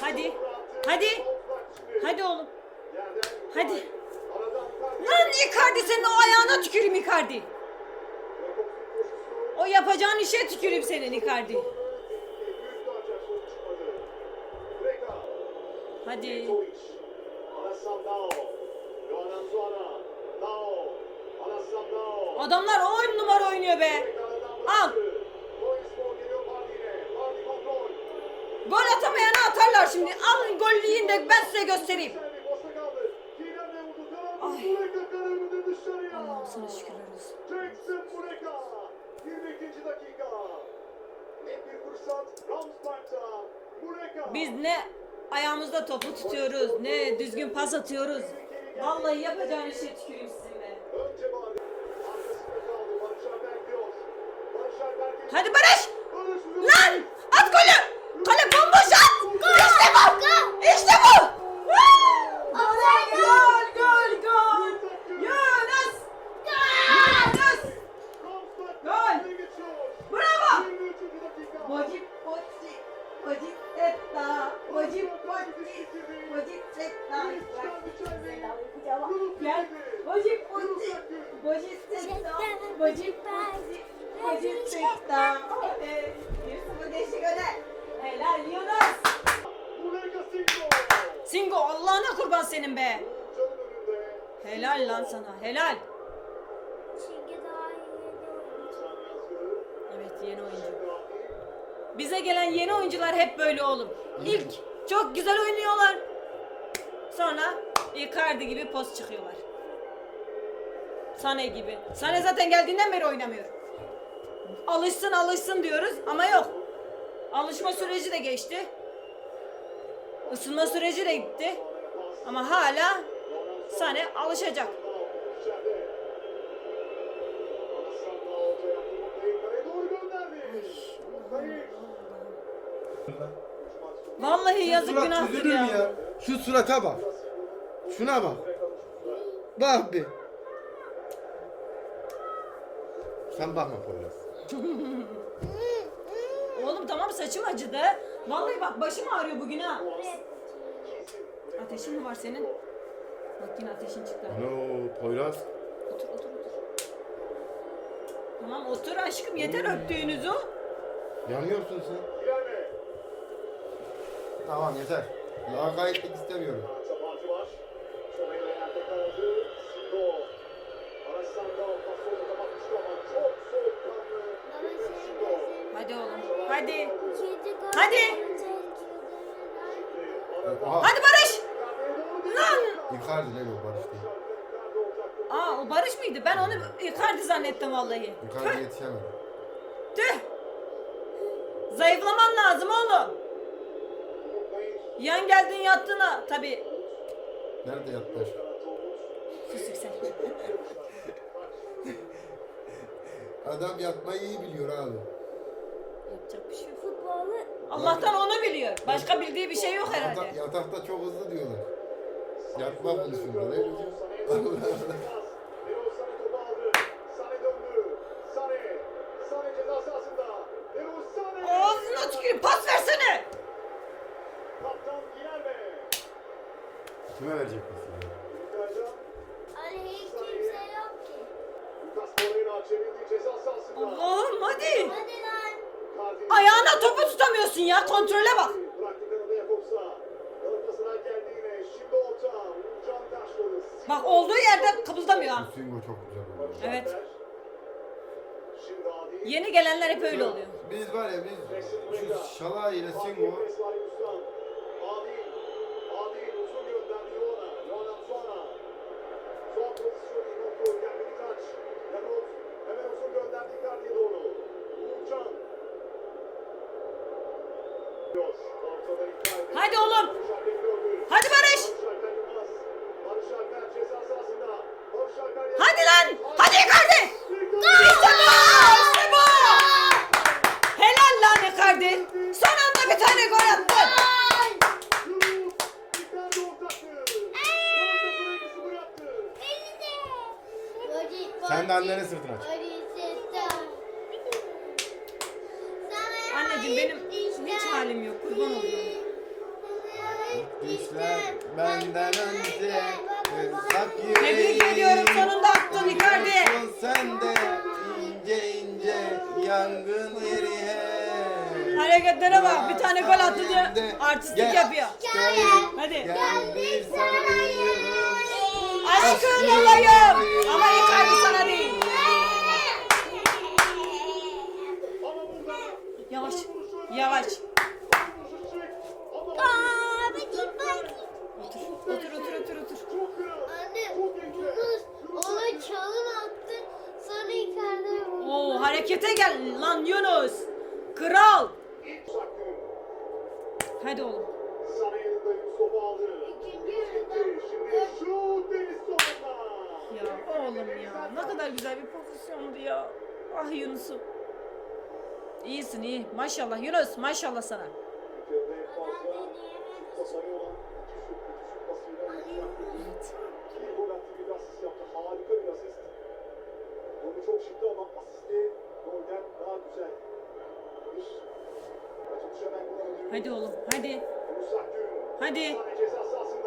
Hadi. Hadi. Hadi oğlum. Hadi. Lan Icardi senin o ayağına tüküreyim Icardi. O yapacağın işe tüküreyim senin Icardi. Hadi. Adamlar 10 numara oynuyor be. Al. Şimdi. Alın gol yiyin de ben size göstereyim. Ay. Allah'ım sana şükürler olsun. Jackson Bureka. 22. dakika. Net bir fırsat. Ramspark'ta. Bureka. Biz ne ayağımızda topu tutuyoruz, ne düzgün pas atıyoruz. Vallahi yapacağın işe tüküreyim sizin be. Önce Helal Yunus! Singo. Allah'ına kurban senin be! Helal lan sana helal! Evet yeni oyuncu. Bize gelen yeni oyuncular hep böyle oğlum. İlk çok güzel oynuyorlar. Sonra Icardi gibi poz çıkıyorlar. Sane gibi. Sane zaten geldiğinden beri oynamıyor. Alışsın alışsın diyoruz ama yok. Alışma süreci de geçti. Isınma süreci de gitti. Ama hala Sane alışacak. İçeride. Vallahi yazık Surat günahtır çözülür mü ya. ya? Şu surata bak. Şuna bak. Bak bir. Sen bakma Poyraz. Oğlum tamam saçım acıdı. Vallahi bak başım ağrıyor bugün ha. Ateşin mi var senin? Bak yine ateşin çıktı. Ano Poyraz. Otur otur otur. Tamam otur aşkım yeter öptüğünüzü. Yanıyorsun sen. ama çok soğukkanlı. Singo. Hadi oğlum hadi. Hadi. Hadi. Aha. Hadi Barış. Lan. Icardi lan o Barış değil. Aa o Barış mıydı? Ben onu Icardi zannettim vallahi. Icardi yetişemedi. tüh. Zayıflaman lazım oğlum. Yan geldin yattın ha. Tabi. Nerede yattı? Sus sen. Adam yatmayı iyi biliyor abi. Yapacak bir şey yok. Futbolu Allah'tan onu biliyor. Başka bildiği bir şey yok Yatak, herhalde. yatakta çok hızlı diyorlar. Yatma konusunda ne Allah. Ağzına tüküreyim pas versene. Kime verecek misin? Ali hiç kimse yok ki. Allah'ım hadi. Hadi lan. Ayağına topu tutamıyorsun ya. Kontrole bak. Bıraktı kanada Jakobs'a. Galatasaray geldi yine. Şimdi orta. Uğurcan taşladı. Bak olduğu yerde kıpıldamıyor ha. Hüseyin çok güzel oynuyor. Evet. Yeni gelenler hep öyle oluyor. Biz var ya biz şu Şala ile Singo Hadi oğlum. Hadi Barış. Hadi lan. Hadi Icardi. İşte bu. İşte bu. Helal lan Icardi. Son anda bir tane gol attın. Sen de annenin sırtına çık. Anneciğim benim halim yok. Kurban oluyorum. benden önce Hırsak Tebrik ediyorum, sonunda attın Icardi. Sen de ince ince yangın yeri he. Hareketlere bak. Bir tane gol attı diye artistlik yapıyor. Hadi. Gel bir sarayım Aşkın olayım. Ama Icardi sana değil. Yavaş. Yavaş. Ama Aa, bakayım bakayım. Otur otur otur otur. çok kral. Anne, Yunus ona çalım attı. Sonra Icardi vurdu. Oo harekete gel lan Yunus. Kral. Hadi oğlum. Ya oğlum ya. Ne kadar güzel bir pozisyondu ya. Ah Yunus'um. İyisin iyi. Maşallah Yunus. Maşallah sana. Ülkede en fazla şut pasarı olan iki şut, kötü şut pasıyla İyi gol attı, bir de asist yaptı. Harika bir asist. Golü çok şıktı ama asisti golden daha güzel. Bir açılış hemen kullanılıyor. Hadi oğlum. Hadi. Hadi.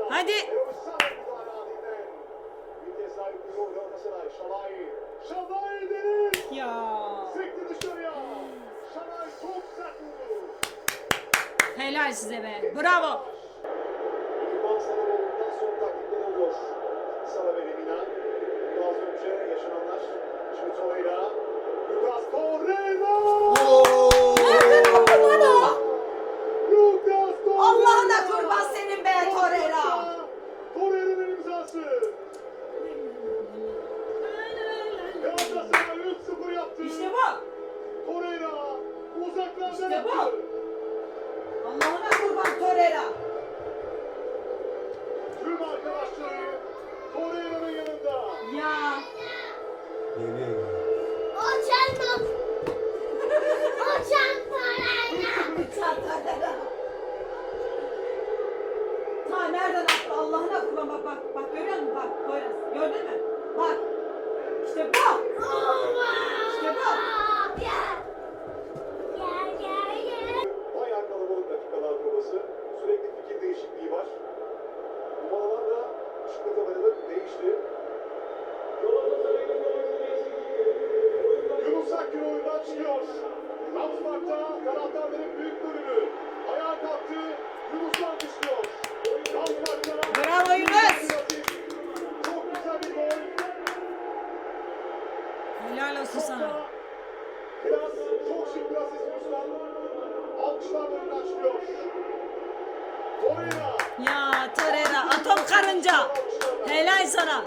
Hadi. Ya. Helal size be. Bravo. Geliyor. O çanta. O. Ta nereden attı Allah'ına kurban bak bak bak görüyor musun bak Poyraz gördün mü? Çıkıyor. Ramsbach'ta taraftarların büyük bölümü ayağa kalktı. Yunus'tan düşüyor. Ramsbach'ta Bravo Yunus. Çok güzel bir gol. Helal olsun sana. Biraz çok şık biraz Yunus'tan. Alkışlar oyundan çıkıyor. Torreira. Ya Torreira atom karınca helal sana.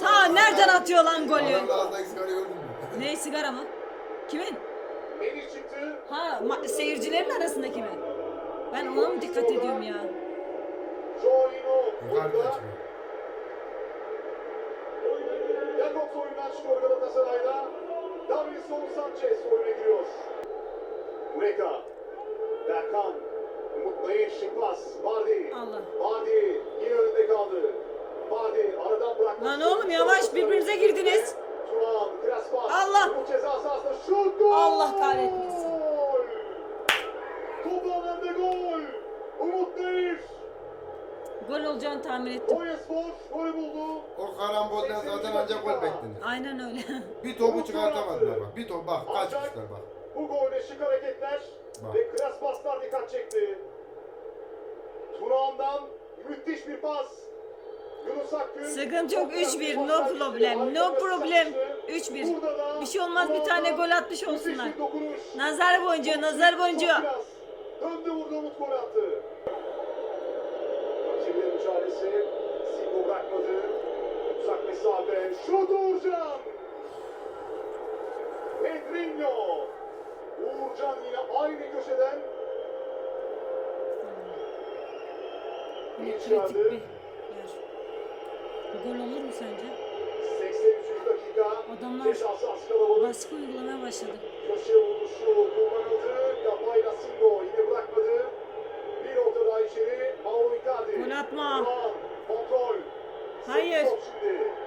Ta nereden atıyor lan golü? Ağzındaki sigarayı gördün mü? Ne sigara mı? Kimin? Melih çıktı. Ha ma- seyircilerin arasındaki mi? Ben ona mı dikkat ediyorum ya? Joino. Yukarıda Burada. çıkıyor. Jakobs oyundan çıkıyor Galatasaray'da. Davinson Sanchez oyuna giriyor. Mureka. Berkan. Umut Nayır Şıklas. Vardy. Allah. Vardy yine önünde kaldı. Vardy aradan bıraktı. Lan oğlum yavaş, birbirinize girdiniz. Turan. Kraspas. Allah. Umut ceza sahasında şut gol. Allah kahretmesin. Top alanda gol. Umut Nayır. Gol olacağını tahmin ettim. Golü buldu. O karambolden zaten ancak gol beklenir. Aynen öyle. Bir topu çıkartamadılar bak. Bir top bak kaçmışlar bak. Bu golde şık hareketler Bak. ve klas paslar dikkat çekti. Tunağan'dan müthiş bir pas. Yunus Akgün. Sıkıntı yok 3-1 no problem no problem 3-1 Bir şey olmaz bir tane gol atmış olsunlar. Nazar boncuğu nazar boncuğu. Döndü vurdu Umut gol attı. Rakibinin mücadelesi. Singo bırakmadı. Uzak mesafe. Şut Uğurcan. Pedrinho. Uğurcan yine aynı köşeden. Yer. Gol olur mu sence? 83. dakika. Adamlar. Baskı uygulamaya başladı. Köşe vuruşu kullanıldı. Kafayla Singo yine bırakmadı. Bir orta daha içeri. Mauro Icardi. Gol atma. Kontrol. Hayır. Şimdi.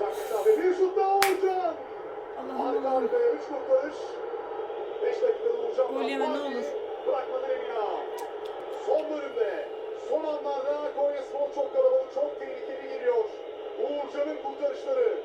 Uzak mesafe. Bir şut daha Uğurcan. Arka arkaya 3 kurtarış. 5 dakikada Uğurcan. Gol yeme ne olur. Bırakmadı Lemina. Son bölümde. Son anlarda Konya Spor çok kalabalık, çok tehlikeli geliyor. Uğurcan'ın kurtarışları.